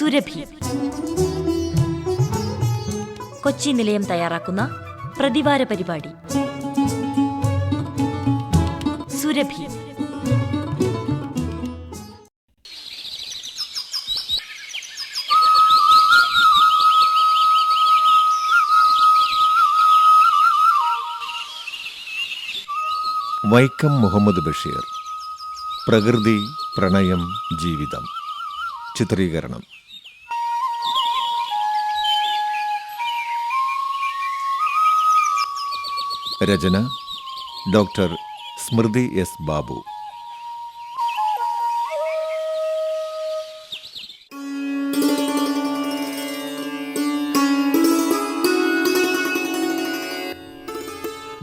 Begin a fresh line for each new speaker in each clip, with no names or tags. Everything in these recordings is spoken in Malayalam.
സുരഭി. കൊച്ചി നിലയം തയ്യാറാക്കുന്ന പ്രതിവാര പരിപാടി. സുരഭി.
വൈക്കം മുഹമ്മദ് ബഷീർ. പ്രകൃതി പ്രണയം ജീവിതം. ചിത്രീകരണം. രചന doctor Smriti S Babu.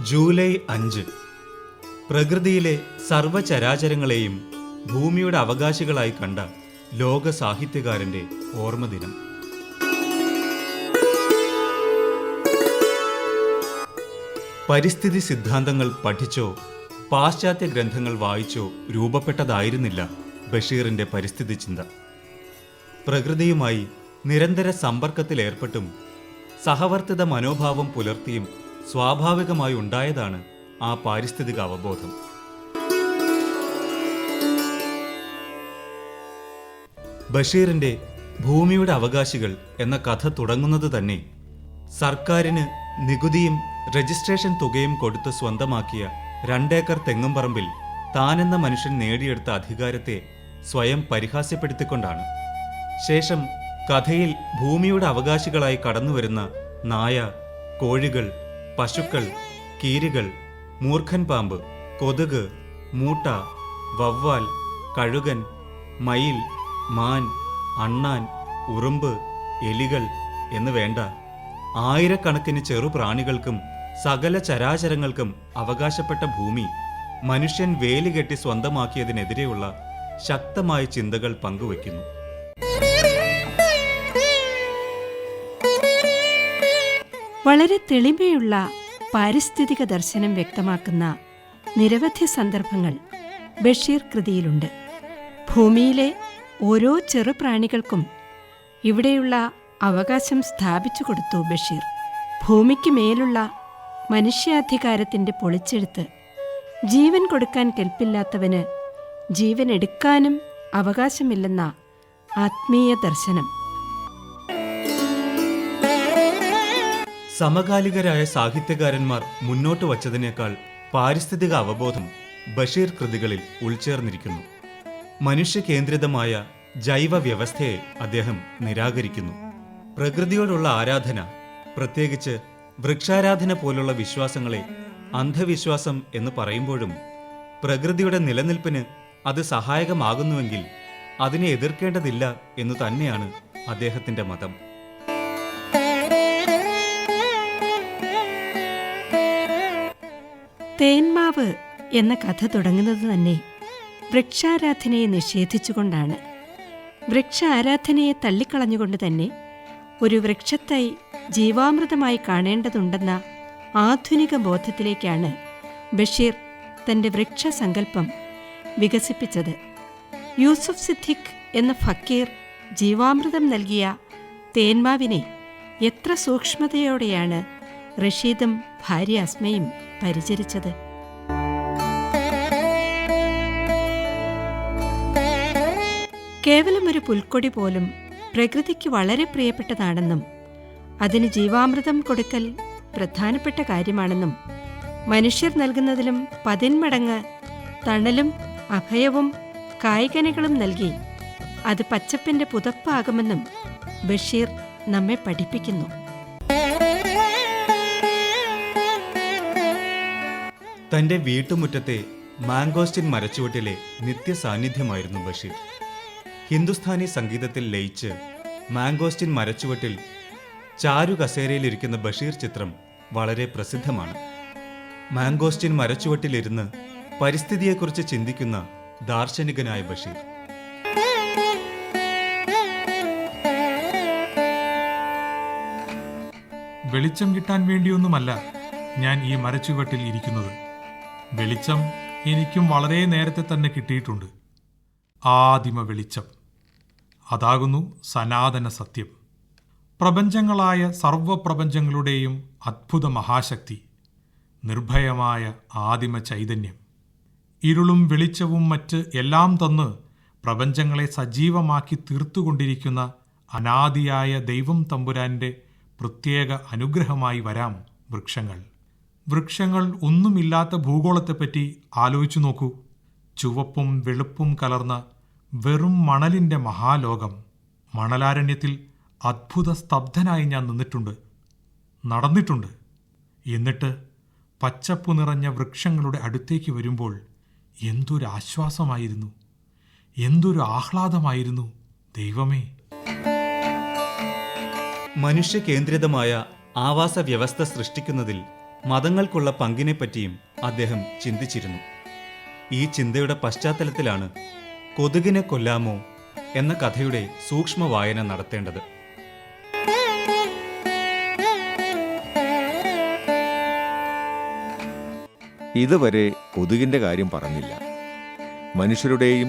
July അഞ്ച്. പ്രകൃതിയിലെ സർവചരാചരങ്ങളെയും ഭൂമിയുടെ അവകാശികളായി കണ്ട ലോക സാഹിത്യകാരന്റെ ഓർമ്മദിനം. പരിസ്ഥിതി സിദ്ധാന്തങ്ങൾ പഠിച്ചോ പാശ്ചാത്യ ഗ്രന്ഥങ്ങൾ വായിച്ചോ രൂപപ്പെട്ടതായിരുന്നില്ല ബഷീറിന്റെ പരിസ്ഥിതി ചിന്ത. പ്രകൃതിയുമായി നിരന്തര സമ്പർക്കത്തിലേർപ്പെട്ടും സഹവർത്തിത മനോഭാവം പുലർത്തിയും സ്വാഭാവികമായി ഉണ്ടായതാണ് ആ പാരിസ്ഥിതിക അവബോധം. ബഷീറിന്റെ ഭൂമിയുടെ അവകാശികൾ എന്ന കഥ തുടങ്ങുന്നത് തന്നെ സർക്കാരിന് നികുതിയും രജിസ്ട്രേഷൻ തുകയും കൊടുത്ത് സ്വന്തമാക്കിയ രണ്ടേക്കർ തെങ്ങുംപറമ്പിൽ താനെന്ന മനുഷ്യൻ നേടിയെടുത്ത അധികാരത്തെ സ്വയം പരിഹാസ്യപ്പെടുത്തിക്കൊണ്ടാണ്. ശേഷം കഥയിൽ ഭൂമിയുടെ അവകാശികളായി കടന്നുവരുന്ന നായ കോഴികൾ പശുക്കൾ കീരികൾ മൂർഖൻ പാമ്പ് കൊതുക് മൂട്ട വവ്വാൽ കഴുകൻ മയിൽ മാൻ അണ്ണാൻ ഉറുമ്പ് എലികൾ എന്ന് വേണ്ട ആയിരക്കണക്കിന് ചെറുപ്രാണികൾക്കും സകല ചരാചരങ്ങൾക്കും അവകാശപ്പെട്ട ഭൂമി മനുഷ്യൻ വേലികെട്ടി സ്വന്തമാക്കിയതിനെതിരെയുള്ള ശക്തമായ ചിന്തകൾ പങ്കുവയ്ക്കുന്നു.
വളരെ തെളിമയുള്ള പാരിസ്ഥിതിക ദർശനം വ്യക്തമാക്കുന്ന നിരവധി സന്ദർഭങ്ങൾ ബഷീർ കൃതിയിലുണ്ട്. ഭൂമിയിലെ ഓരോ ചെറുപ്രാണികൾക്കും ഇവിടെയുള്ള അവകാശം സ്ഥാപിച്ചു കൊടുത്തു ബഷീർ. ഭൂമിക്ക് മേലുള്ള മനുഷ്യാധികാരത്തിന്റെ പൊളിച്ചെഴുത്ത് ജീവൻ കൊടുക്കാൻ കെൽപ്പില്ലാത്തവന് ജീവൻ എടുക്കാനും അവകാശമില്ലെന്ന ആത്മീയ ദർശനം.
സമകാലികരായ സാഹിത്യകാരന്മാർ മുന്നോട്ട് വച്ചതിനേക്കാൾ പാരിസ്ഥിതിക അവബോധം ബഷീർ കൃതികളിൽ ഉൾച്ചേർന്നിരിക്കുന്നു. മനുഷ്യ കേന്ദ്രിതമായ ജൈവ വ്യവസ്ഥയെ അദ്ദേഹം നിരാകരിക്കുന്നു. പ്രകൃതിയോടുള്ള ആരാധന പ്രത്യേകിച്ച് വൃക്ഷാരാധന പോലുള്ള വിശ്വാസങ്ങളെ അന്ധവിശ്വാസം എന്ന് പറയുമ്പോഴും പ്രകൃതിയുടെ നിലനിൽപ്പിന് അത് സഹായകമാകുന്നുവെങ്കിൽ അതിനെ എതിർക്കേണ്ടതില്ല എന്നു തന്നെയാണ് അദ്ദേഹത്തിന്റെ മതം.
തേന്മാവ് എന്ന കഥ തുടങ്ങുന്നത് തന്നെ വൃക്ഷാരാധനയെ നിഷേധിച്ചുകൊണ്ടാണ്. വൃക്ഷ ആരാധനയെ തള്ളിക്കളഞ്ഞുകൊണ്ട് തന്നെ ഒരു വൃക്ഷത്തൈ ജീവാമൃതമായി കാണേണ്ടതുണ്ടെന്ന ആധുനിക ബോധത്തിലേക്കാണ് ബഷീർ തന്റെ വൃക്ഷസങ്കല്പം വികസിപ്പിച്ചത്. യൂസുഫ് സിദ്ദിഖ് എന്ന ഫക്കീർ ജീവാമൃതം നൽകിയ തേന്മാവിനെ എത്ര സൂക്ഷ്മതയോടെയാണ് റഷീദും ഭാര്യ അസ്മയും പരിചരിച്ചത്. കേവലം ഒരു പുൽക്കൊടി പോലും പ്രകൃതിക്ക് വളരെ പ്രിയപ്പെട്ടതാണെന്നും അതിന് ജീവാമൃതം കൊടുക്കൽ പ്രധാനപ്പെട്ട കാര്യമാണെന്നും മനുഷ്യർ നൽകുന്നതിലും പതിന്മടങ്ങ് തണലും അഭയവും കായികനികളും നൽകി അത് പച്ചപ്പിന്റെ പുതപ്പാകുമെന്നും ബഷീർ നമ്മെ പഠിപ്പിക്കുന്നു.
തന്റെ വീട്ടുമുറ്റത്തെ മാംഗോസ്റ്റിൻ മരച്ചുവട്ടിലെ നിത്യ സാന്നിധ്യമായിരുന്നു ബഷീർ. ഹിന്ദുസ്ഥാനി സംഗീതത്തിൽ ലയിച്ച് മാംഗോസ്റ്റിൻ മരച്ചുവട്ടിൽ ചാരു കസേരയിലിരിക്കുന്ന ബഷീർ ചിത്രം വളരെ പ്രസിദ്ധമാണ്. മാംഗോസ്റ്റിൻ മരച്ചുവട്ടിലിരുന്ന് പരിസ്ഥിതിയെക്കുറിച്ച് ചിന്തിക്കുന്ന ദാർശനികനായ ബഷീർ.
വെളിച്ചം കിട്ടാൻ വേണ്ടിയൊന്നുമല്ല ഞാൻ ഈ മരച്ചുവട്ടിൽ ഇരിക്കുന്നത്. വെളിച്ചം എനിക്കും വളരെ നേരത്തെ തന്നെ കിട്ടിയിട്ടുണ്ട്. ആദിമ വെളിച്ചം. അതാകുന്നു സനാതന സത്യം. പ്രപഞ്ചങ്ങളായ സർവപ്രപഞ്ചങ്ങളുടെയും അത്ഭുത മഹാശക്തി നിർഭയമായ ആദിമ ചൈതന്യം. ഇരുളും വെളിച്ചവും മറ്റ് എല്ലാം തന്ന് പ്രപഞ്ചങ്ങളെ സജീവമാക്കി തീർത്തുകൊണ്ടിരിക്കുന്ന അനാദിയായ ദൈവം തമ്പുരാന്റെ പ്രത്യേക അനുഗ്രഹമായി വരാം വൃക്ഷങ്ങൾ. വൃക്ഷങ്ങൾ ഒന്നുമില്ലാത്ത ഭൂഗോളത്തെപ്പറ്റി ആലോചിച്ചു നോക്കൂ. ചുവപ്പും വെളുപ്പും കലർന്ന വെറും മണലിന്റെ മഹാലോകം. മണലാരണ്യത്തിൽ അദ്ഭുത സ്തബ്ധനായി ഞാൻ നിന്നിട്ടുണ്ട് നടന്നിട്ടുണ്ട്. എന്നിട്ട് പച്ചപ്പു നിറഞ്ഞ വൃക്ഷങ്ങളുടെ അടുത്തേക്ക് വരുമ്പോൾ എന്തൊരു ആശ്വാസമായിരുന്നു എന്തൊരു ആഹ്ലാദമായിരുന്നു. ദൈവമേ.
മനുഷ്യ കേന്ദ്രിതമായ ആവാസ വ്യവസ്ഥ സൃഷ്ടിക്കുന്നതിൽ മതങ്ങൾക്കുള്ള പങ്കിനെപ്പറ്റിയും അദ്ദേഹം ചിന്തിച്ചിരുന്നു. ഈ ചിന്തയുടെ പശ്ചാത്തലത്തിലാണ് കൊതുകിനെ കൊല്ലാമോ എന്ന കഥയുടെ സൂക്ഷ്മ വായന നടത്തേണ്ടത്.
ഇതുവരെ കൊതുകിന്റെ കാര്യം പറഞ്ഞില്ല. മനുഷ്യരുടെയും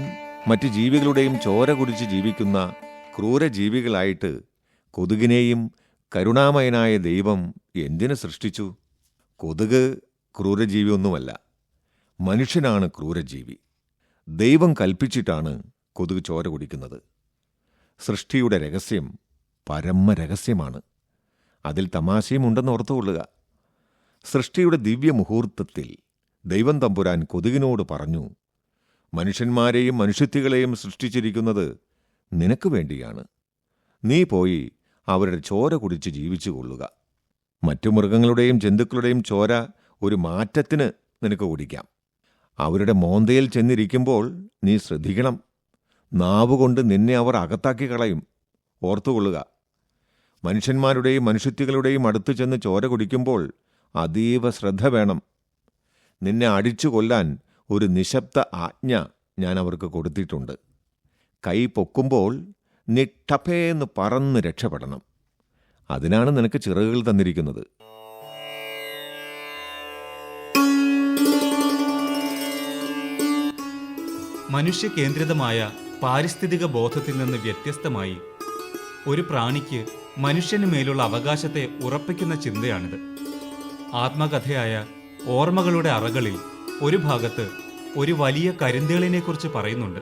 മറ്റ് ജീവികളുടെയും ചോര കുടിച്ച് ജീവിക്കുന്ന ക്രൂരജീവികളായിട്ട് കൊതുകിനെയും കരുണാമയനായ ദൈവം എന്തിനു സൃഷ്ടിച്ചു? കൊതുക് ക്രൂരജീവിയൊന്നുമല്ല. മനുഷ്യനാണ് ക്രൂരജീവി. ദൈവം കൽപ്പിച്ചിട്ടാണ് കൊതുക് ചോര കുടിക്കുന്നത്. സൃഷ്ടിയുടെ രഹസ്യം പരമ രഹസ്യമാണ് അതിൽ തമാശയും ഉണ്ടെന്ന് ഓർത്തുകൊള്ളുക. സൃഷ്ടിയുടെ ദിവ്യ മുഹൂർത്തത്തിൽ ദൈവം തമ്പുരാൻ കൊതുകിനോട് പറഞ്ഞു മനുഷ്യന്മാരെയും മനുഷ്യത്തികളെയും സൃഷ്ടിച്ചിരിക്കുന്നത് നിനക്ക് വേണ്ടിയാണ്. നീ പോയി അവരുടെ ചോര കുടിച്ച് ജീവിച്ചു കൊള്ളുക. മറ്റു മൃഗങ്ങളുടെയും ജന്തുക്കളുടെയും ചോര ഒരു മാറ്റത്തിന് നിനക്ക് കുടിക്കാം. അവരുടെ മോന്തയിൽ ചെന്നിരിക്കുമ്പോൾ നീ ശ്രദ്ധിക്കണം. നാവുകൊണ്ട് നിന്നെ അവർ അകത്താക്കി കളയും. ഓർത്തുകൊള്ളുക. മനുഷ്യന്മാരുടെയും മനുഷ്യത്തികളുടെയും അടുത്ത് ചെന്ന് ചോര കുടിക്കുമ്പോൾ അതീവ ശ്രദ്ധ വേണം. നിന്നെ അടിച്ചു കൊല്ലാൻ ഒരു നിശബ്ദ ആജ്ഞ ഞാൻ അവർക്ക് കൊടുത്തിട്ടുണ്ട്. കൈ പൊക്കുമ്പോൾ നീ പറന്ന് രക്ഷപ്പെടണം. അതിനാണ് നിനക്ക് ചിറകുകൾ തന്നിരിക്കുന്നത്.
മനുഷ്യ കേന്ദ്രിതമായ പാരിസ്ഥിതിക ബോധത്തിൽ നിന്ന് വ്യത്യസ്തമായി ഒരു പ്രാണിക്ക് മനുഷ്യന് മേലുള്ള അവകാശത്തെ ഉറപ്പിക്കുന്ന ചിന്തയാണിത്. ആത്മകഥയായ ഓർമ്മകളുടെ അറകളിൽ ഒരു ഭാഗത്ത് ഒരു വലിയ കരിന്തേളിനെക്കുറിച്ച് പറയുന്നുണ്ട്.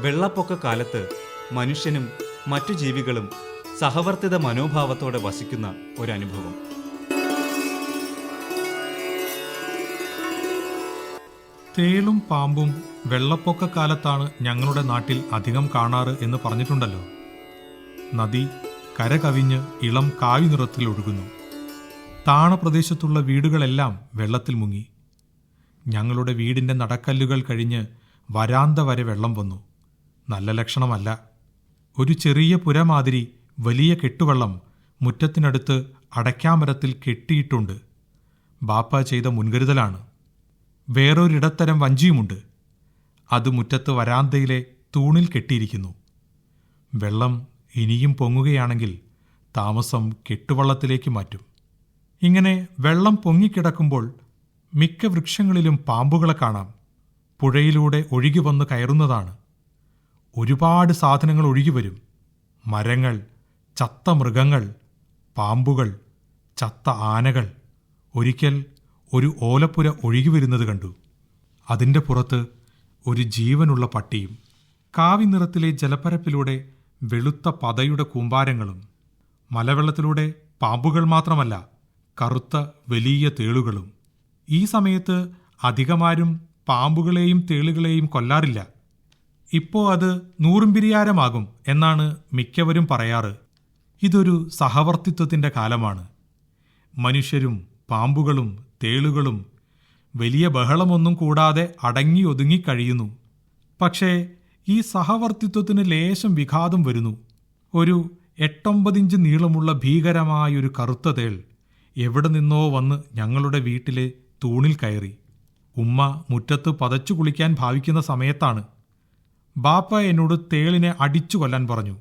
വെള്ളപ്പൊക്ക കാലത്ത് മനുഷ്യനും മറ്റു ജീവികളും സഹവർത്തിത മനോഭാവത്തോടെ വസിക്കുന്ന ഒരനുഭവം.
തേളും പാമ്പും വെള്ളപ്പൊക്ക കാലത്താണ് ഞങ്ങളുടെ നാട്ടിൽ അധികം കാണാറ് എന്ന് പറഞ്ഞിട്ടുണ്ടല്ലോ. നദി കരകവിഞ്ഞ് ഇളം കാവി നിറത്തിൽ ഒഴുകുന്നു താണപ്രദേശത്തുള്ള വീടുകളെല്ലാം വെള്ളത്തിൽ മുങ്ങി. ഞങ്ങളുടെ വീടിന്റെ നടക്കല്ലുകൾ കഴിഞ്ഞ് വരാന്ത വരെ വെള്ളം വന്നു. നല്ല ലക്ഷണമല്ല. ഒരു ചെറിയ പുര മാതിരി വലിയ കെട്ടുവെള്ളം മുറ്റത്തിനടുത്ത് അടയ്ക്കാമരത്തിൽ കെട്ടിയിട്ടുണ്ട്. ബാപ്പ ചെയ്ത മുൻകരുതലാണ്. വേറൊരിടത്തരം വഞ്ചിയുമുണ്ട്. അത് മുറ്റത്ത് വരാന്തയിലെ തൂണിൽ കെട്ടിയിരിക്കുന്നു. വെള്ളം ഇനിയും പൊങ്ങുകയാണെങ്കിൽ താമസം കെട്ടുവള്ളത്തിലേക്ക് മാറ്റും. ഇങ്ങനെ വെള്ളം പൊങ്ങിക്കിടക്കുമ്പോൾ മിക്ക വൃക്ഷങ്ങളിലും പാമ്പുകളെ കാണാം. പുഴയിലൂടെ ഒഴുകി വന്ന് കയറുന്നതാണ്. ഒരുപാട് സാധനങ്ങൾ ഒഴുകി വരും. മരങ്ങൾ ചത്ത മൃഗങ്ങൾ പാമ്പുകൾ ചത്ത ആനകൾ. ഒരിക്കൽ ഒരു ഓലപ്പുര ഒഴുകി വരുന്നത് കണ്ടു. അതിന്റെ പുറത്ത് ഒരു ജീവനുള്ള പട്ടിയും കാവി നിറത്തിലെ ജലപ്പരപ്പിലൂടെ വെളുത്ത പതയുടെ കൂമ്പാരങ്ങളും മലവെള്ളത്തിലൂടെ പാമ്പുകൾ മാത്രമല്ല കറുത്ത വലിയ തേളുകളും. ഈ സമയത്ത് അധികമാരും പാമ്പുകളെയും തേളുകളെയും കൊല്ലാറില്ല. ഇപ്പോ അത് നൂറുംപിരിയാരമാകും എന്നാണ് മിക്കവരും പറയാറ്. ഇതൊരു സഹവർത്തിത്വത്തിന്റെ കാലമാണ്. മനുഷ്യരും പാമ്പുകളും തേളുകളും വലിയ ബഹളമൊന്നും കൂടാതെ അടങ്ങി ഒതുങ്ങി കഴിയുന്നു. പക്ഷേ ഈ സഹവർത്തിത്വത്തിന് ലേശം വിഘാതം വരുന്നു. ഒരു എട്ടൊമ്പതിഞ്ച് നീളമുള്ള ഭീകരമായൊരു കറുത്ത തേൾ എവിടെ നിന്നോ വന്ന് ഞങ്ങളുടെ വീട്ടിലെ തൂണിൽ കയറി. ഉമ്മ മുറ്റത്ത് പതച്ചു കുളിക്കാൻ ഭാവിക്കുന്ന സമയത്താണ്. ബാപ്പ എന്നോട് തേളിനെ അടിച്ചു കൊല്ലാൻ പറഞ്ഞു.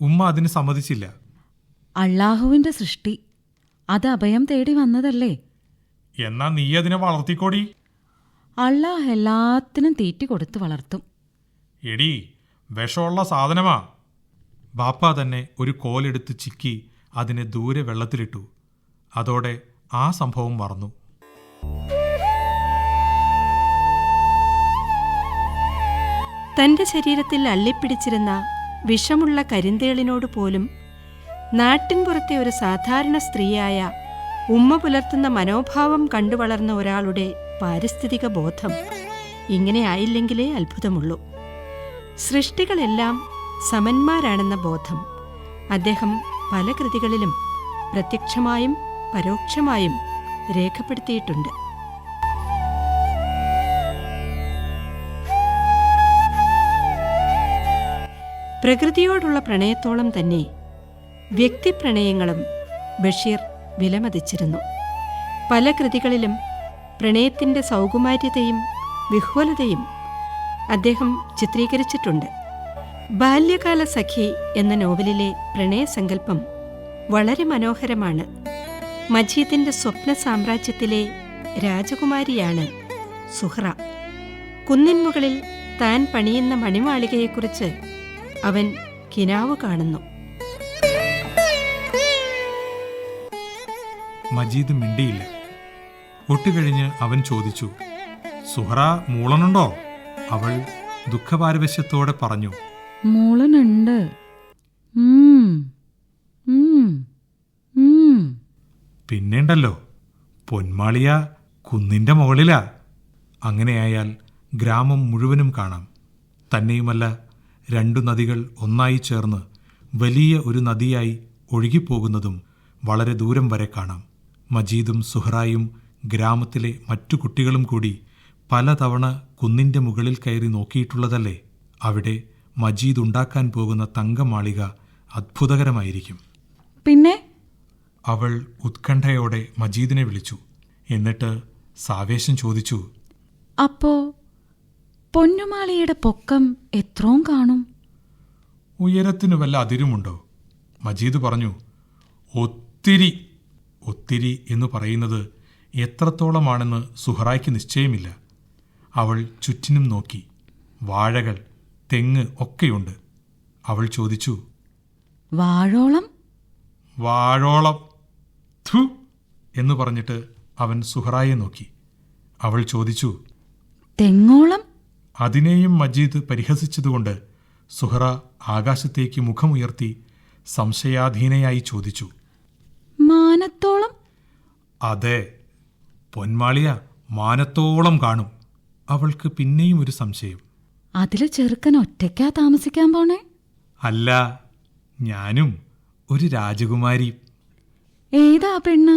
ഉമ്മ അതിന് സമ്മതിച്ചില്ല.
അള്ളാഹുവിന്റെ സൃഷ്ടി. അത് അഭയം തേടി വന്നതല്ലേ?
എന്നാ നീ അതിനെ വളർത്തിക്കോടി.
അള്ളാഹ് എല്ലാത്തിനും തീറ്റി കൊടുത്തു വളർത്തും.
എടി വിഷമുള്ള സാധനമാ. ബാപ്പ തന്നെ ഒരു കോലെടുത്ത് ചിക്കി അതിനെ ദൂരെ വെള്ളത്തിലിട്ടു. അതോടെ ആ സംഭവം മറന്നു.
തന്റെ ശരീരത്തിൽ അല്ലിപ്പിടിച്ചിരുന്ന വിഷമുള്ള കരിന്തേളിനോട് പോലും നാട്ടിൻപുറത്തെ ഒരു സാധാരണ സ്ത്രീയായ ഉമ്മ പുലർത്തുന്ന മനോഭാവം കണ്ടു വളർന്ന ഒരാളുടെ പാരിസ്ഥിതിക ബോധം ഇങ്ങനെ ആയില്ലെങ്കിലേ അത്ഭുതമുള്ളൂ. സൃഷ്ടികളെല്ലാം സമന്മാരാണെന്ന ബോധം അദ്ദേഹം പല കൃതികളിലും പ്രത്യക്ഷമായും പരോക്ഷമായും രേഖപ്പെടുത്തിയിട്ടുണ്ട്. പ്രകൃതിയോടുള്ള പ്രണയത്തോളം തന്നെ വ്യക്തിപ്രണയങ്ങളും ബഷീർ വിലമതിച്ചിരുന്നു. പല കൃതികളിലും പ്രണയത്തിന്റെ സൗകുമാര്യതയും വിഹ്വലതയും അദ്ദേഹം ചിത്രീകരിച്ചിട്ടുണ്ട്. ബാല്യകാല സഖി എന്ന നോവലിലെ പ്രണയസങ്കല്പം വളരെ മനോഹരമാണ്. മജീദിന്റെ സ്വപ്ന സാമ്രാജ്യത്തിലെ രാജകുമാരിയാണ് സുഹ്റ. കുന്നിൻമുകളിൽ താൻ പണിയുന്ന മണിമാളികയെക്കുറിച്ച് അവൻ കിനാവ് കാണുന്നു.
മജീദ് മിണ്ടിയില്ല. ഒട്ടുകഴിഞ്ഞ് അവൻ ചോദിച്ചു സുഹറ മൂളനുണ്ടോ? അവൾ ദുഃഖപാരവശ്യത്തോടെ പറഞ്ഞു
മൂളനുണ്ട്. ഉം, ഉം, ഉം.
പിന്നെണ്ടല്ലോ പൊന്മാളിയ കുന്നിന്റെ മുകളിലാ. അങ്ങനെയായാൽ ഗ്രാമം മുഴുവനും കാണാം. തന്നെയുമല്ല രണ്ടു നദികൾ ഒന്നായി ചേർന്ന് വലിയ ഒരു നദിയായി ഒഴുകിപ്പോകുന്നതും വളരെ ദൂരം വരെ കാണാം. മജീദും സുഹ്റായും ഗ്രാമത്തിലെ മറ്റു കുട്ടികളും കൂടി പലതവണ കുന്നിന്റെ മുകളിൽ കയറി നോക്കിയിട്ടുള്ളതല്ലേ? അവിടെ മജീദ് ഉണ്ടാക്കാൻ പോകുന്ന തങ്കമാളിക അത്ഭുതകരമായിരിക്കും.
പിന്നെ
അവൾ ഉത്കണ്ഠയോടെ മജീദിനെ വിളിച്ചു. എന്നിട്ട് സാവേശം ചോദിച്ചു
അപ്പോ പൊന്നുമാളിയുടെ പൊക്കം എത്രോം കാണും?
ഉയരത്തിനു വല്ല അതിരുമുണ്ടോ? മജീദ് പറഞ്ഞു ഒത്തിരി ഒത്തിരി എന്ന് പറയുന്നത് എത്രത്തോളമാണെന്ന് സുഹറായ്ക്ക് നിശ്ചയമില്ല. അവൾ ചുറ്റിനും നോക്കി വാഴകൾ തെങ്ങ് ഒക്കെയുണ്ട്. അവൾ ചോദിച്ചു
വാഴോളം?
വാഴോളം. ഥു എന്ന് പറഞ്ഞിട്ട് അവൻ സുഹറായെ നോക്കി. അവൾ ചോദിച്ചു
തെങ്ങോളം?
അതിനെയും മജീദ് പരിഹസിച്ചതുകൊണ്ട് സുഹറ ആകാശത്തേക്ക് മുഖമുയർത്തി സംശയാധീനയായി ചോദിച്ചു
മാനത്തോളം?
അതെ പൊന്മാളിയ മാനത്തോളം കാണും. അവൾക്ക് പിന്നെയും ഒരു സംശയം.
അതിലെ ചെറുക്കൻ ഒറ്റയ്ക്കാ താമസിക്കാൻ പോണേ?
അല്ല ഞാനും ഒരു രാജകുമാരി.
ഏതാ പെണ്ണ്?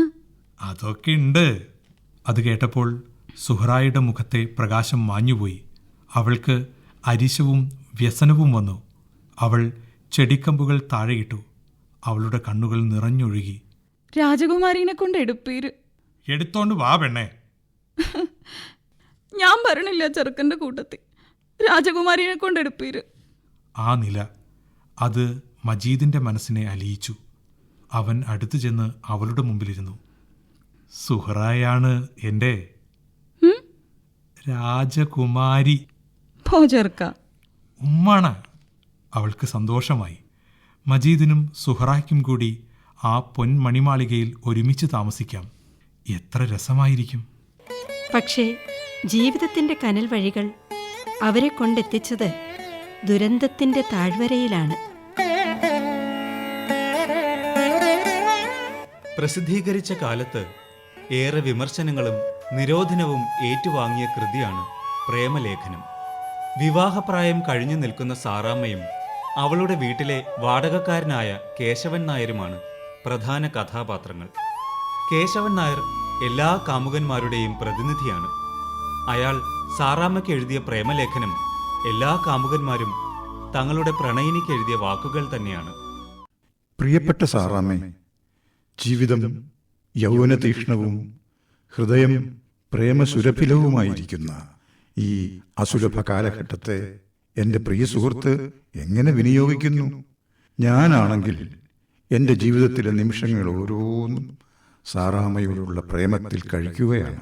അതൊക്കെ ഉണ്ട് അത് കേട്ടപ്പോൾ സുഹറായുടെ മുഖത്തെ പ്രകാശം മാഞ്ഞുപോയി. അവൾക്ക് അരിശവും വ്യസനവും വന്നു. അവൾ ചെടിക്കമ്പുകൾ താഴെയിട്ടു. അവളുടെ കണ്ണുകൾ നിറഞ്ഞൊഴുകി.
രാജകുമാരിനെ കൊണ്ട് എടുപ്പീര്.
എടുത്തോണ്ട് വാ പെണ്ണെ.
ഞാൻ പറഞ്ഞില്ല ചെറുക്കന്റെ കൂട്ടത്തിൽ. രാജകുമാരിനെ കൊണ്ട് എടുപ്പീര്.
ആ നില അത് മജീദിന്റെ മനസ്സിനെ അലിയിച്ചു. അവൻ അടുത്തു ചെന്ന് അവളുടെ മുമ്പിലിരുന്നു. സുഹറായാണ്
എന്റെ
രാജകുമാരി. ഉമ്മാണ. അവൾക്ക് സന്തോഷമായി. മജീദിനും സുഹറായ്ക്കും കൂടി ആ പൊന്മണിമാളികയിൽ ഒരുമിച്ച് താമസിക്കാം. എത്ര രസമായിരിക്കും.
പക്ഷേ ജീവിതത്തിന്റെ കനൽ വഴികൾ അവരെ കൊണ്ടെത്തിച്ചത് ദുരന്തത്തിന്റെ താഴ്വരയിലാണ്.
പ്രസിദ്ധീകരിച്ച കാലത്ത് ഏറെ വിമർശനങ്ങളും നിരോധനവും ഏറ്റുവാങ്ങിയ കൃതിയാണ് പ്രേമലേഖനം. വിവാഹപ്രായം കഴിഞ്ഞു നിൽക്കുന്ന സാറാമ്മയും അവളുടെ വീട്ടിലെ വാടകക്കാരനായ കേശവൻ നായരുമാണ് പ്രധാന കഥാപാത്രങ്ങൾ. കേശവൻ നായർ എല്ലാ കാമുകന്മാരുടെയും പ്രതിനിധിയാണ്. അയാൾ സാറാമ്മയ്ക്ക് എഴുതിയ പ്രേമലേഖനം എല്ലാ കാമുകന്മാരും തങ്ങളുടെ പ്രണയിനിക്ക് എഴുതിയ വാക്കുകൾ തന്നെയാണ്.
പ്രിയപ്പെട്ട സാറാമ്മേ ജീവിതം യൗവനതീക്ഷ്ണവും ഹൃദയം പ്രേമസുരഭിലവുമായിരിക്കുന്ന ഈ അസുലഭ കാലഘട്ടത്തെ എന്റെ പ്രിയ സുഹൃത്ത് എങ്ങനെ വിനിയോഗിക്കുന്നു? ഞാനാണെങ്കിൽ എന്റെ ജീവിതത്തിലെ നിമിഷങ്ങൾ ഓരോന്നും സാറാമ്മയോടുള്ള പ്രേമത്തിൽ കഴിക്കുകയാണ്.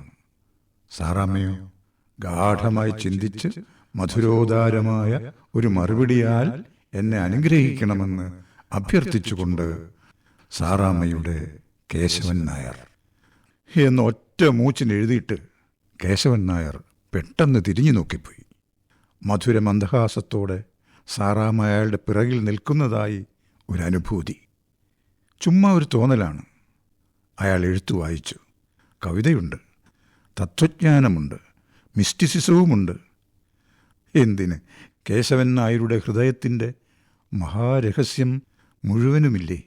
സാറാമ്മയോ ഗാഠമായി ചിന്തിച്ച് മധുരോദാരമായ ഒരു മറുപടിയാൽ എന്നെ അനുഗ്രഹിക്കണമെന്ന് അഭ്യർത്ഥിച്ചുകൊണ്ട് സാറാമ്മയുടെ കേശവൻ നായർ. എന്ന് ഒറ്റ മൂച്ചിന് എഴുതിയിട്ട് കേശവൻ നായർ പെട്ടെന്ന് തിരിഞ്ഞു നോക്കിപ്പോയി. മധുര മന്ദഹാസത്തോടെ സാറാമ്മ അയാളുടെ പിറകിൽ നിൽക്കുന്നതായി ഒരനുഭൂതി. ചുമ്മാ ഒരു തോന്നലാണ്. അയാൾ എഴുത്തു വായിച്ചു. കവിതയുണ്ട്. തത്വജ്ഞാനമുണ്ട്. മിസ്റ്റിസിസവുമുണ്ട്. എന്തിന്? കേശവൻ നായരുടെ ഹൃദയത്തിന്റെ മഹാരഹസ്യം മുഴുവനുമില്ലേ?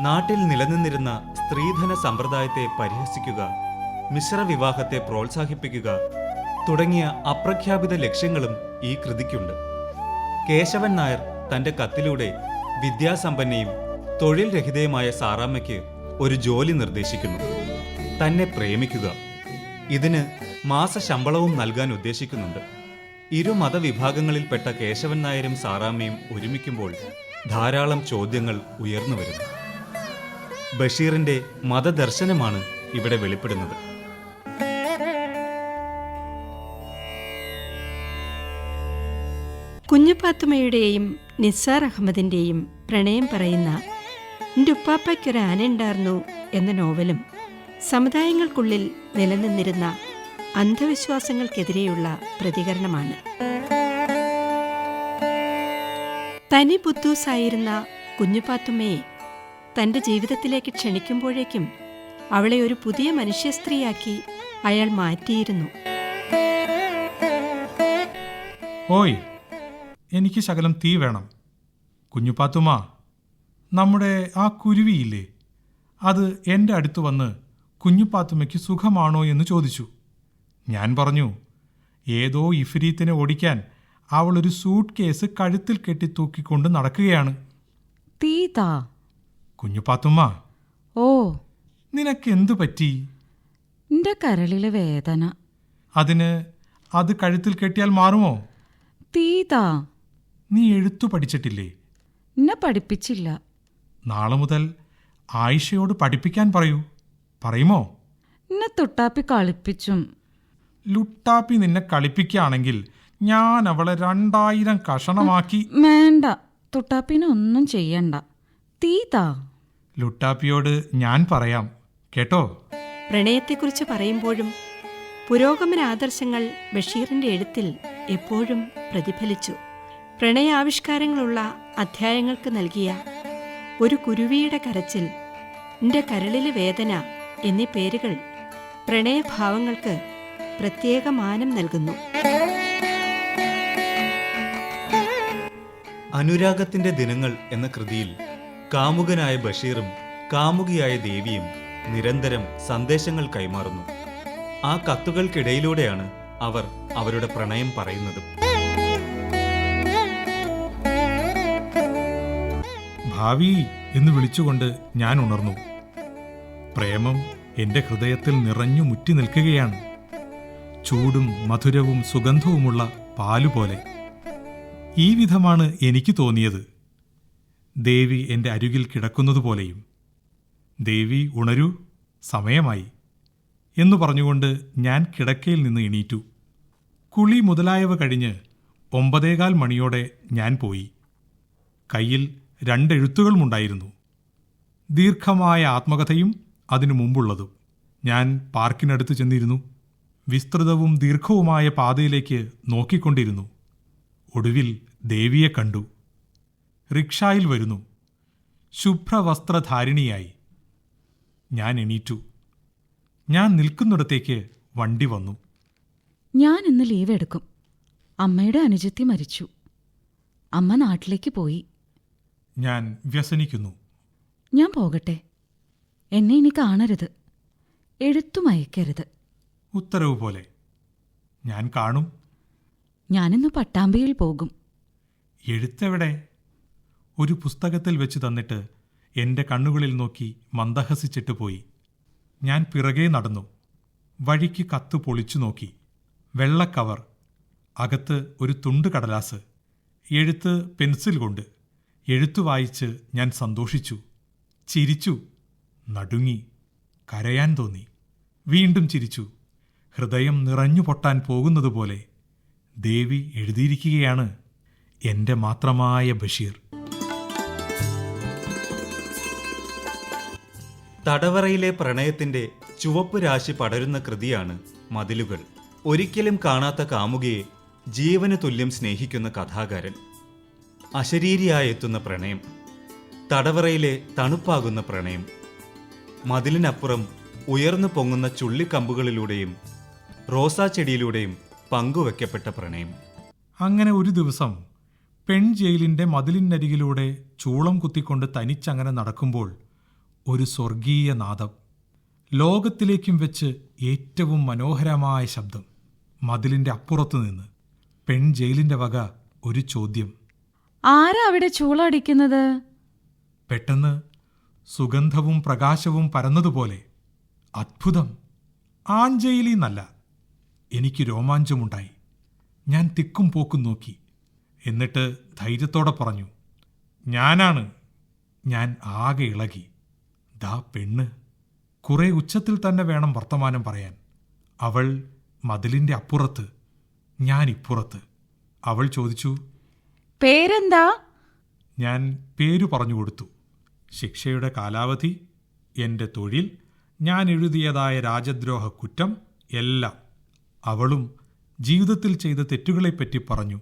നാട്ടിൽ നിലനിന്നിരുന്ന സ്ത്രീധന സമ്പ്രദായത്തെ പരിഹസിക്കുക മിശ്രവിവാഹത്തെ പ്രോത്സാഹിപ്പിക്കുക തുടങ്ങിയ അപ്രഖ്യാപിത ലക്ഷ്യങ്ങളും ഈ കൃതിക്കുണ്ട്. കേശവൻ നായർ തന്റെ കത്തിലൂടെ വിദ്യാസമ്പന്നയും തൊഴിൽ രഹിതയുമായ സാറാമ്മയ്ക്ക് ഒരു ജോലി നിർദ്ദേശിക്കുന്നു. തന്നെ പ്രേമിക്കുക. ഇതിന് മാസശമ്പളവും നൽകാൻ ഉദ്ദേശിക്കുന്നുണ്ട്. ഇരു മതവിഭാഗങ്ങളിൽപ്പെട്ട കേശവൻ നായരും സാറാമ്മയും ഒരുമിക്കുമ്പോൾ ധാരാളം ചോദ്യങ്ങൾ ഉയർന്നു വരുന്നു. ബഷീറിന്റെ മതദർശനമാണ് ഇവിടെ വെളിപ്പെടുന്നത്.
കുഞ്ഞുപാത്തുമ്മയുടെയും നിസ്സാർ അഹമ്മദിന്റെയും പ്രണയം പറയുന്ന എന്റെ ഉപ്പാപ്പയ്ക്കൊരു ആനയുണ്ടായിരുന്നു എന്ന നോവലും സമുദായങ്ങൾക്കുള്ളിൽ നിലനിന്നിരുന്ന അന്ധവിശ്വാസങ്ങൾക്കെതിരെയുള്ള പ്രതികരണമാണ്. തനി ബുദ്ധൂസായിരുന്ന കുഞ്ഞുപാത്തുമ്മയെ തന്റെ ജീവിതത്തിലേക്ക് ക്ഷണിക്കുമ്പോഴേക്കും അവളെ ഒരു പുതിയ മനുഷ്യ സ്ത്രീയാക്കി അയാൾ മാറ്റിയിരുന്നു.
ഓയ് എനിക്ക് ശകലം തീ വേണം. കുഞ്ഞുപാത്തുമ നമ്മുടെ ആ കുരുവിയില്ലേ? അത് എന്റെ അടുത്ത് വന്ന് കുഞ്ഞുപാത്തുമയ്ക്ക് സുഖമാണോ എന്ന് ചോദിച്ചു. ഞാൻ പറഞ്ഞു ഏതോ ഇഫ്രീത്തിനെ ഓടിക്കാൻ അവളൊരു സൂട്ട് കേസ് കഴുത്തിൽ കെട്ടി തൂക്കിക്കൊണ്ട് നടക്കുകയാണ്.
തീതാ
കുഞ്ഞുപാത്തുമ്മ
ഓ.
നിനക്ക് എന്തു പറ്റി?
എന്റെ കരളിലെ വേദന.
അതിന് അത് കഴുത്തിൽ കെട്ടിയാൽ മാറുമോ?
തീതാ.
നീ എഴുത്തു പഠിച്ചിട്ടില്ലേ?
എന്നെ പഠിപ്പിച്ചില്ല.
നാളെ മുതൽ ആയിഷയോട് പഠിപ്പിക്കാൻ പറയൂ. പറയുമോ?
എന്നെ തൊട്ടാപ്പി കളിപ്പിച്ചും.
ലുട്ടാപ്പി നിന്നെ കളിപ്പിക്കുകയാണെങ്കിൽ ഞാൻ അവളെ രണ്ടായിരം കഷണമാക്കി
വേണ്ട. തൊട്ടാപ്പിനെ ഒന്നും ചെയ്യണ്ട. തീതാ.
ലുട്ടാപ്പിയോട് ഞാൻ പറയാം. കേട്ടോ?
പ്രണയത്തെക്കുറിച്ച് പറയുമ്പോഴും പുരോഗമന ആദർശങ്ങൾ ബഷീറിന്റെ എഴുത്തിൽ എപ്പോഴും പ്രതിഫലിച്ചു. പ്രണയാവിഷ്കാരങ്ങളുള്ള അധ്യായങ്ങൾക്ക് നൽകിയ ഒരു കുരുവിയുടെ കരച്ചിൽ എന്റെ കരളിലെ വേദന എന്നീ പേരുകൾ പ്രണയഭാവങ്ങൾക്ക് പ്രത്യേക മാനം നൽകുന്നു.
അനുരാഗത്തിന്റെ ദിനങ്ങൾ എന്ന കൃതിയിൽ കാമുകനായ ബഷീറും കാമുകിയായ ദേവിയും നിരന്തരം സന്ദേശങ്ങൾ കൈമാറുന്നു. ആ കത്തുകൾക്കിടയിലൂടെയാണ് അവർ അവരുടെ പ്രണയം പറയുന്നത്.
ഭാവി എന്ന് വിളിച്ചുകൊണ്ട് ഞാൻ ഉണർന്നു. പ്രേമം എന്റെ ഹൃദയത്തിൽ നിറഞ്ഞു മുറ്റി നിൽക്കുകയാണ്. ചൂടും മധുരവും സുഗന്ധവുമുള്ള പാലുപോലെ. ഈ വിധമാണ് എനിക്ക് തോന്നിയത്. ദേവി എന്റെ അരികിൽ കിടക്കുന്നതുപോലെയും. ദേവി ഉണരൂ സമയമായി. എന്നു പറഞ്ഞുകൊണ്ട് ഞാൻ കിടക്കയിൽ നിന്ന് എണീറ്റു. കുളി മുതലായവ കഴിഞ്ഞ് ഒമ്പതേകാൽ മണിയോടെ ഞാൻ പോയി. കയ്യിൽ രണ്ടെഴുത്തുകളുമുണ്ടായിരുന്നു. ദീർഘമായ ആത്മകഥയും അതിനു മുമ്പുള്ളതും. ഞാൻ പാർക്കിനടുത്ത് ചെന്നിരുന്നു. വിസ്തൃതവും ദീർഘവുമായ പാതയിലേക്ക് നോക്കിക്കൊണ്ടിരുന്നു. ഒടുവിൽ ദേവിയെ കണ്ടു. റിക്ഷായിൽ വരുന്നു. ശുഭ്രവസ്ത്രധാരിണിയായി. ഞാൻ എണീറ്റു. ഞാൻ നിൽക്കുന്നിടത്തേക്ക് വണ്ടി വന്നു.
ഞാൻ ഇന്ന് ലീവ് എടുക്കും. അമ്മയുടെ അനുജത്തി മരിച്ചു. അമ്മ നാട്ടിലേക്ക് പോയി.
ഞാൻ വ്യസനിക്കുന്നു.
ഞാൻ പോകട്ടെ. എന്നെ ഇനി കാണരുത്. എഴുത്തുമയക്കരുത്
ഉത്തരവ് പോലെ. ഞാൻ കാണും.
ഞാനിന്ന് പട്ടാമ്പിയിൽ പോകും.
എഴുത്തെവിടെ? ഒരു പുസ്തകത്തിൽ വെച്ച് തന്നിട്ട് എന്റെ കണ്ണുകളിൽ നോക്കി മന്ദഹസിച്ചിട്ട് പോയി. ഞാൻ പിറകെ നടന്നു. വഴിക്ക് കത്ത് പൊളിച്ചു നോക്കി. വെള്ളക്കവർ. അകത്ത് ഒരു തുണ്ട് കടലാസ്. എഴുത്ത് പെൻസിൽ കൊണ്ട്. എഴുത്തു വായിച്ച് ഞാൻ സന്തോഷിച്ചു. ചിരിച്ചു. നടുങ്ങി. കരയാൻ തോന്നി. വീണ്ടും ചിരിച്ചു. ഹൃദയം നിറഞ്ഞു പൊട്ടാൻ പോകുന്നതുപോലെ. ദേവി എഴുതിയിരിക്കുകയാണ്. എന്റെ മാത്രമായ ബഷീർ.
തടവറയിലെ പ്രണയത്തിന്റെ ചുവപ്പ് രാശി പടരുന്ന കൃതിയാണ് മതിലുകൾ. ഒരിക്കലും കാണാത്ത കാമുകയെ ജീവന് തുല്യം സ്നേഹിക്കുന്ന കഥാകാരൻ. അശരീരിയായി എത്തുന്ന പ്രണയം. തടവറയിലെ തണുപ്പാകുന്ന പ്രണയം. മതിലിനപ്പുറം ഉയർന്നു പൊങ്ങുന്ന ചുള്ളിക്കമ്പുകളിലൂടെയും റോസാ ചെടിയിലൂടെയും പങ്കുവെക്കപ്പെട്ട പ്രണയം.
അങ്ങനെ ഒരു ദിവസം പെൺ ജയിലിന്റെ മതിലിനരികിലൂടെ ചൂളം കുത്തിക്കൊണ്ട് തനിച്ചങ്ങനെ നടക്കുമ്പോൾ ഒരു സ്വർഗീയ നാദം. ലോകത്തിലേക്കും വെച്ച് ഏറ്റവും മനോഹരമായ ശബ്ദം മതിലിന്റെ അപ്പുറത്തു നിന്ന്. പെൺ ജയിലിന്റെ വക ഒരു ചോദ്യം.
ആരാ അവിടെ ചൂളടിക്കുന്നത്?
പെട്ടെന്ന് സുഗന്ധവും പ്രകാശവും പരന്നതുപോലെ അത്ഭുതം. ആൺജയിലി എന്നല്ല എനിക്ക് രോമാഞ്ചമുണ്ടായി. ഞാൻ തിക്കും പോക്കും നോക്കി. എന്നിട്ട് ധൈര്യത്തോടെ പറഞ്ഞു ഞാനാണ്. ഞാൻ ആകെ ഇളകി. ദാ പെണ്ണ്. കുറെ ഉച്ചത്തിൽ തന്നെ വേണം വർത്തമാനം പറയാൻ. അവൾ മതിലിന്റെ അപ്പുറത്ത് ഞാൻ ഇപ്പുറത്ത്. അവൾ ചോദിച്ചു
പേരെന്താ?
ഞാൻ പേരു പറഞ്ഞു കൊടുത്തു. ശിക്ഷയുടെ കാലാവധി എന്റെ തൊഴിൽ ഞാൻ എഴുതിയതായ രാജദ്രോഹ കുറ്റം എല്ലാം. അവളും ജീവിതത്തിൽ ചെയ്ത തെറ്റുകളെപ്പറ്റി പറഞ്ഞു.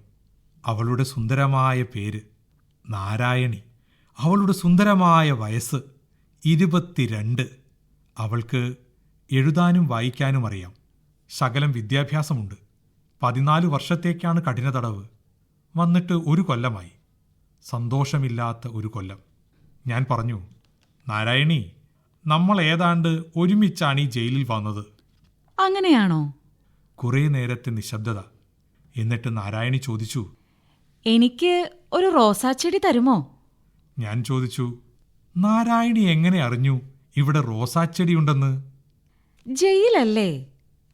അവളുടെ സുന്ദരമായ പേര് നാരായണി. അവളുടെ സുന്ദരമായ വയസ്സ് ഇരുപത്തിരണ്ട്. അവൾക്ക് എഴുതാനും വായിക്കാനും അറിയാം. ശകലം വിദ്യാഭ്യാസമുണ്ട്. പതിനാല് വർഷത്തേക്കാണ് കഠിന തടവ്. വന്നിട്ട് ഒരു കൊല്ലമായി. സന്തോഷമില്ലാത്ത ഒരു കൊല്ലം. ഞാൻ പറഞ്ഞു നാരായണി നമ്മൾ ഏതാണ്ട് ഒരുമിച്ചാണ് ഈ ജയിലിൽ വന്നത്.
അങ്ങനെയാണോ?
കുറേ നേരത്തെ നിശബ്ദത. എന്നിട്ട് നാരായണി ചോദിച്ചു
എനിക്ക് ഒരു റോസാച്ചെടി തരുമോ?
ഞാൻ ചോദിച്ചു നാരായണി എങ്ങനെ അറിഞ്ഞു ഇവിടെ റോസാച്ചെടി ഉണ്ടെന്ന്
ജയിലല്ലേ.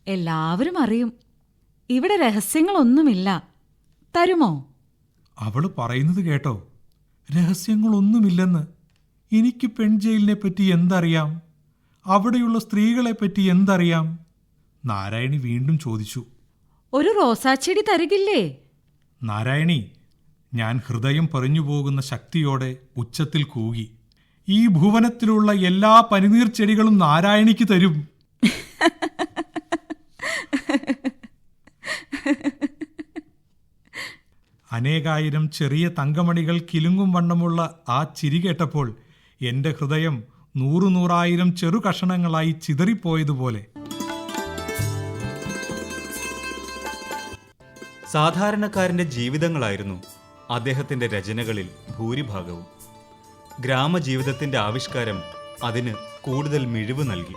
എല്ലാവരും അറിയും. ഇവിടെ രഹസ്യങ്ങളൊന്നുമില്ല. തരുമോ?
അവൾ പറയുന്നത് കേട്ടോ. രഹസ്യങ്ങളൊന്നുമില്ലെന്ന്. എനിക്ക് പെൺജയിലിനെ പറ്റി എന്തറിയാം? അവിടെയുള്ള സ്ത്രീകളെ പറ്റി എന്തറിയാം? നാരായണി വീണ്ടും ചോദിച്ചു.
ഒരു റോസാച്ചെടി തരികില്ലേ?
നാരായണി ഞാൻ ഹൃദയം പറഞ്ഞു പോകുന്ന ശക്തിയോടെ ഉച്ചത്തിൽ കൂകി. ഈ ഭുവനത്തിലുള്ള എല്ലാ പനിനീർ ചെടികളും നാരായണിക്ക് തരും. അനേകായിരം ചെറിയ തങ്കമണികൾ കിലുങ്ങും വണ്ണമുള്ള ആ ചിരി കേട്ടപ്പോൾ എന്റെ ഹൃദയം നൂറു നൂറായിരം ചെറു കഷണങ്ങളായി ചിതറിപ്പോയതുപോലെ.
സാധാരണക്കാരന്റെ ജീവിതങ്ങളായിരുന്നു അദ്ദേഹത്തിന്റെ രചനകളിൽ ഭൂരിഭാഗവും. ഗ്രാമജീവിതത്തിന്റെ ആവിഷ്കാരം അതിന് കൂടുതൽ മിഴിവ് നൽകി.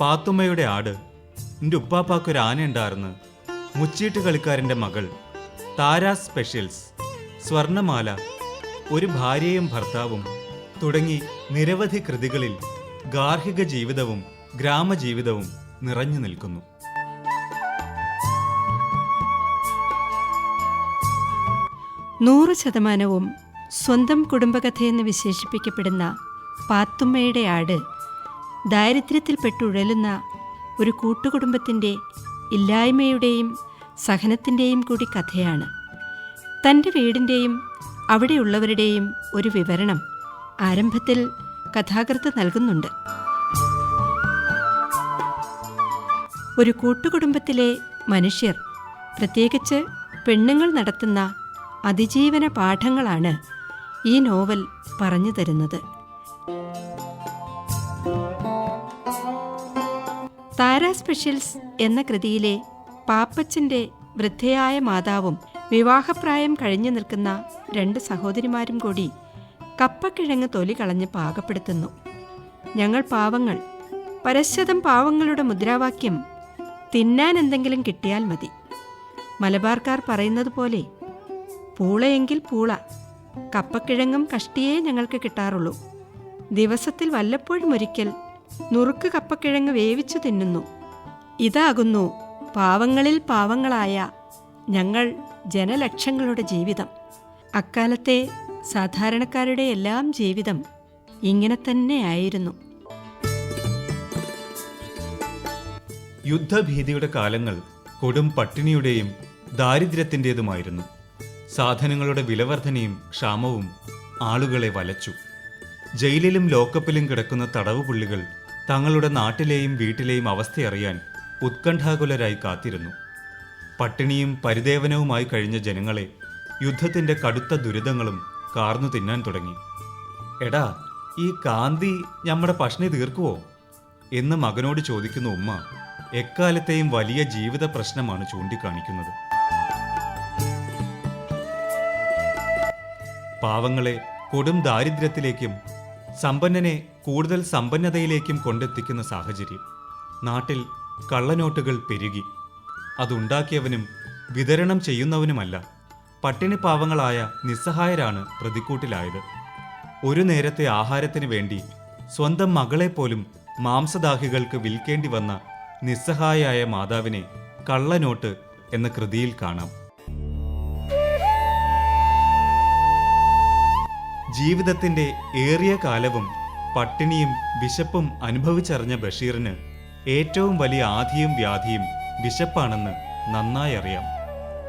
പാത്തുമ്മയുടെ ആട് എന്റെ ഉപ്പാപ്പാക്കൊരു ആനയുണ്ടായിരുന്നു മുച്ചീട്ട് കളിക്കാരന്റെ മകൾ താര സ്പെഷ്യൽസ് സ്വർണമാല ഒരു ഭാര്യയും ഭർത്താവും തുടങ്ങി നിരവധി കൃതികളിൽ ഗാർഹിക ജീവിതവും ഗ്രാമജീവിതവും നിറഞ്ഞു നിൽക്കുന്നു.
നൂറ് ശതമാനവും സ്വന്തം കുടുംബകഥയെന്ന് വിശേഷിപ്പിക്കപ്പെടുന്ന പാത്തുമ്മയുടെ ആട് ദാരിദ്ര്യത്തിൽപ്പെട്ടുഴലുന്ന ഒരു കൂട്ടുകുടുംബത്തിന്റെ ഇല്ലായ്മയുടെയും സഹനത്തിന്റെയും കൂടി കഥയാണ്. തന്റെ വീടിന്റെയും അവിടെയുള്ളവരുടെയും ഒരു വിവരണം ആരംഭത്തിൽ കഥാകൃത്ത് നൽകുന്നുണ്ട്. ഒരു കൂട്ടുകുടുംബത്തിലെ മനുഷ്യർ പ്രത്യേകിച്ച് പെണ്ണുങ്ങൾ നടത്തുന്ന അതിജീവന പാഠങ്ങളാണ് ഈ നോവൽ പറഞ്ഞു തരുന്നത്. താര സ്പെഷ്യൽസ് എന്ന കൃതിയിലെ പാപ്പച്ചന്റെ വൃദ്ധയായ മാതാവും വിവാഹപ്രായം കഴിഞ്ഞു നിൽക്കുന്ന രണ്ട് സഹോദരിമാരും കൂടി കപ്പക്കിഴങ്ങ് തൊലി കളഞ്ഞ് പാകപ്പെടുത്തുന്നു. ഞങ്ങൾ പാവങ്ങൾ. പരശ്വതം പാവങ്ങളുടെ മുദ്രാവാക്യം തിന്നാൻ എന്തെങ്കിലും കിട്ടിയാൽ മതി. മലബാർക്കാർ പറയുന്നത് പോലെ പൂളയെങ്കിൽ പൂള കപ്പക്കിഴങ്ങും കഷ്ടിയേ ഞങ്ങൾക്ക് കിട്ടാറുള്ളൂ. ദിവസത്തിൽ വല്ലപ്പോഴും ഒരിക്കൽ നുറുക്ക് കപ്പക്കിഴങ്ങ് വേവിച്ചു തിന്നുന്നു. ഇതാകുന്നു പാവങ്ങളിൽ പാവങ്ങളായ ഞങ്ങൾ ജനലക്ഷങ്ങളുടെ ജീവിതം. അക്കാലത്തെ സാധാരണക്കാരുടെ എല്ലാം ജീവിതം ഇങ്ങനെ തന്നെയായിരുന്നു
യുദ്ധഭീതിയുടെ കാലങ്ങൾ കൊടും പട്ടിണിയുടെയും ദാരിദ്ര്യത്തിന്റെതുമായിരുന്നു. സാധനങ്ങളുടെ വിലവർധനയും ക്ഷാമവും ആളുകളെ വലച്ചു. ജയിലിലും ലോക്കപ്പിലും കിടക്കുന്ന തടവ് പുള്ളികൾ തങ്ങളുടെ നാട്ടിലെയും വീട്ടിലെയും അവസ്ഥയറിയാൻ ഉത്കണ്ഠാകുലരായി കാത്തിരുന്നു. പട്ടിണിയും പരിദേവനവുമായി കഴിഞ്ഞ ജനങ്ങളെ യുദ്ധത്തിന്റെ കടുത്ത ദുരിതങ്ങളും കാർന്നു തിന്നാൻ തുടങ്ങി. എടാ ഈ കാന്തി നമ്മുടെ പഷ്ണി തീർക്കുവോ? എന്ന് മകനോട് ചോദിക്കുന്ന ഉമ്മ എക്കാലത്തെയും വലിയ ജീവിത പ്രശ്നമാണ് ചൂണ്ടിക്കാണിക്കുന്നത്. പാവങ്ങളെ കൊടും ദാരിദ്ര്യത്തിലേക്കും സമ്പന്നനെ കൂടുതൽ സമ്പന്നതയിലേക്കും കൊണ്ടെത്തിക്കുന്ന സാഹചര്യം. നാട്ടിൽ കള്ളനോട്ടുകൾ പെരുകി. അതുണ്ടാക്കിയവനും വിതരണം ചെയ്യുന്നവനുമല്ല പട്ടിണി പാവങ്ങളായ നിസ്സഹായരാണ് പ്രതിക്കൂട്ടിലായത്. ഒരു നേരത്തെ ആഹാരത്തിന് വേണ്ടി സ്വന്തം മകളെപ്പോലും മാംസദാഹികൾക്ക് വിൽക്കേണ്ടി വന്ന നിസ്സഹായായ മാതാവിനെ കള്ളനോട്ട് എന്ന കൃതിയിൽ കാണാം. ജീവിതത്തിന്റെ ഏറിയ കാലവും പട്ടിണിയും വിശപ്പും അനുഭവിച്ചറിഞ്ഞ ബഷീറിന് ഏറ്റവും വലിയ ആധിയും വ്യാധിയും വിശപ്പാണെന്ന് നന്നായി അറിയാം.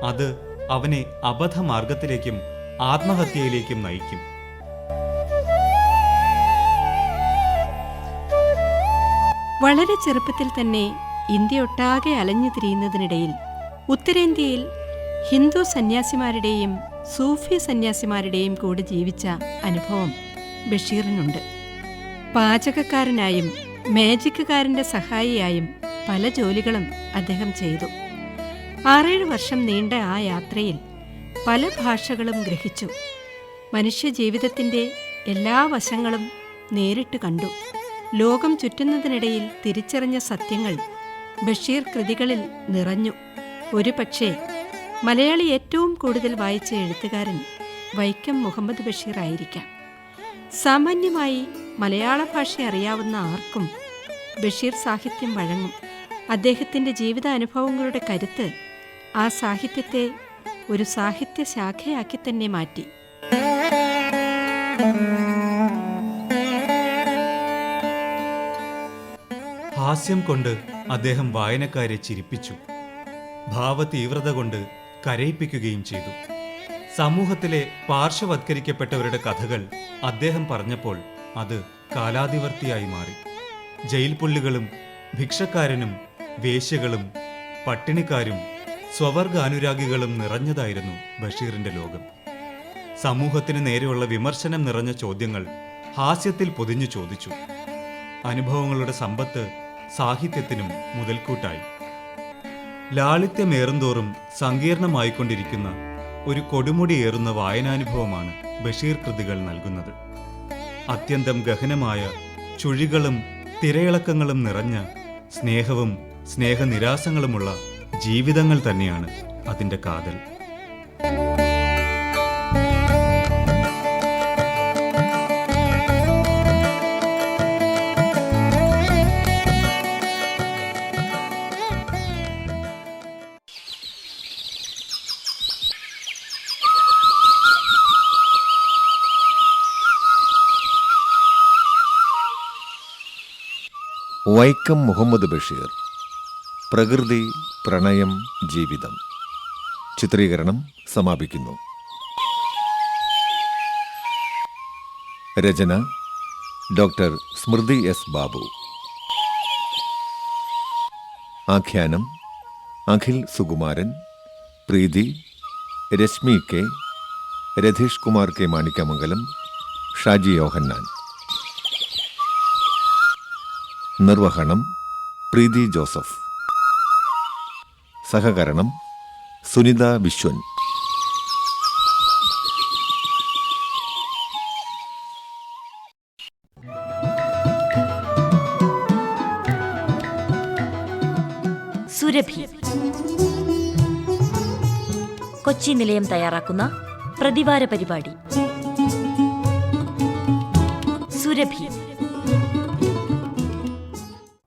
അത് അവനെ അബദ്ധമാർഗത്തിലേക്കും ആത്മഹത്യയിലേക്കും നയിക്കും.
വളരെ ചെറുപ്പത്തിൽ തന്നെ ഇന്ത്യയൊട്ടാകെ അലഞ്ഞു തിരിയുന്നതിനിടയിൽ ഉത്തരേന്ത്യയിൽ ഹിന്ദു സന്യാസിമാരുടെയും സൂഫി സന്യാസിമാരുടെയും കൂടെ ജീവിച്ച അനുഭവം ബഷീറിനുണ്ട്. പാചകക്കാരനായും മാജിക്കുകാരന്റെ സഹായിയായും പല ജോലികളും അദ്ദേഹം ചെയ്തു. ആറേഴ് വർഷം നീണ്ട ആ യാത്രയിൽ പല ഭാഷകളും ഗ്രഹിച്ചു. മനുഷ്യജീവിതത്തിന്റെ എല്ലാ വശങ്ങളും നേരിട്ട് കണ്ടു. ലോകം ചുറ്റുന്നതിനിടയിൽ തിരിച്ചറിഞ്ഞ സത്യങ്ങൾ ബഷീർ കൃതികളിൽ നിറഞ്ഞു. ഒരു പക്ഷേ മലയാളി ഏറ്റവും കൂടുതൽ വായിച്ച എഴുത്തുകാരൻ വൈക്കം മുഹമ്മദ് ബഷീർ ആയിരിക്കാം. സാമാന്യമായി മലയാള ഭാഷ അറിയാവുന്ന ആർക്കും ബഷീർ സാഹിത്യം വഴങ്ങും. അദ്ദേഹത്തിന്റെ ജീവിതാനുഭവങ്ങളുടെ കരുത്ത് ആ സാഹിത്യത്തെ ഒരു സാഹിത്യ ശാഖയാക്കി തന്നെ മാറ്റി.
ഹാസ്യം കൊണ്ട് അദ്ദേഹം വായനക്കാരെ ചിരിപ്പിച്ചു. ഭാവതീവ്രത കൊണ്ട് കരയിപ്പിക്കുകയും ചെയ്തു. സമൂഹത്തിലെ പാർശ്വവത്കരിക്കപ്പെട്ടവരുടെ കഥകൾ അദ്ദേഹം പറഞ്ഞപ്പോൾ അത് കാലാതിവർത്തിയായി മാറി. ജയിൽ പുള്ളികളും ഭിക്ഷക്കാരനും വേശ്യകളും പട്ടിണിക്കാരും സ്വവർഗ അനുരാഗികളും നിറഞ്ഞതായിരുന്നു ബഷീറിന്റെ ലോകം. സമൂഹത്തിന് നേരെയുള്ള വിമർശനം നിറഞ്ഞ ചോദ്യങ്ങൾ ഹാസ്യത്തിൽ പൊതിഞ്ഞു ചോദിച്ചു. അനുഭവങ്ങളുടെ സമ്പത്ത് സാഹിത്യത്തിനും മുതൽക്കൂട്ടായി. ലാളിത്യമേറുന്തോറും സങ്കീർണമായിക്കൊണ്ടിരിക്കുന്ന ഒരു കൊടുമുടിയേറുന്ന വായനാനുഭവമാണ് ബഷീർ കൃതികൾ നൽകുന്നത്. അത്യന്തം ഗഹനമായ ചുഴികളും തിരയിളക്കങ്ങളും നിറഞ്ഞ സ്നേഹവും സ്നേഹനിരാസങ്ങളുമുള്ള ജീവിതങ്ങൾ തന്നെയാണ് അതിന്റെ കാതൽ.
വൈക്കം മുഹമ്മദ് ബഷീർ. പ്രകൃതി പ്രണയം ജീവിതം. ചിത്രീകരണം സമാപിക്കുന്നു. രചന ഡോക്ടർ സ്മൃതി എസ് ബാബു. ആഖ്യാനം അഖിൽ സുകുമാരൻ പ്രീതി രശ്മി കെ രതീഷ് കുമാർ കെ മാണിക്കമംഗലം ഷാജി യോഹന്നാൻ. നിർവഹണം പ്രീതി ജോസഫ്. സഹകരണം സുനിത വിശ്വൻ.
സുരഭി. കൊച്ചി നിലയം തയ്യാറാക്കുന്ന പ്രതിവാര പരിപാടി. സുരഭി.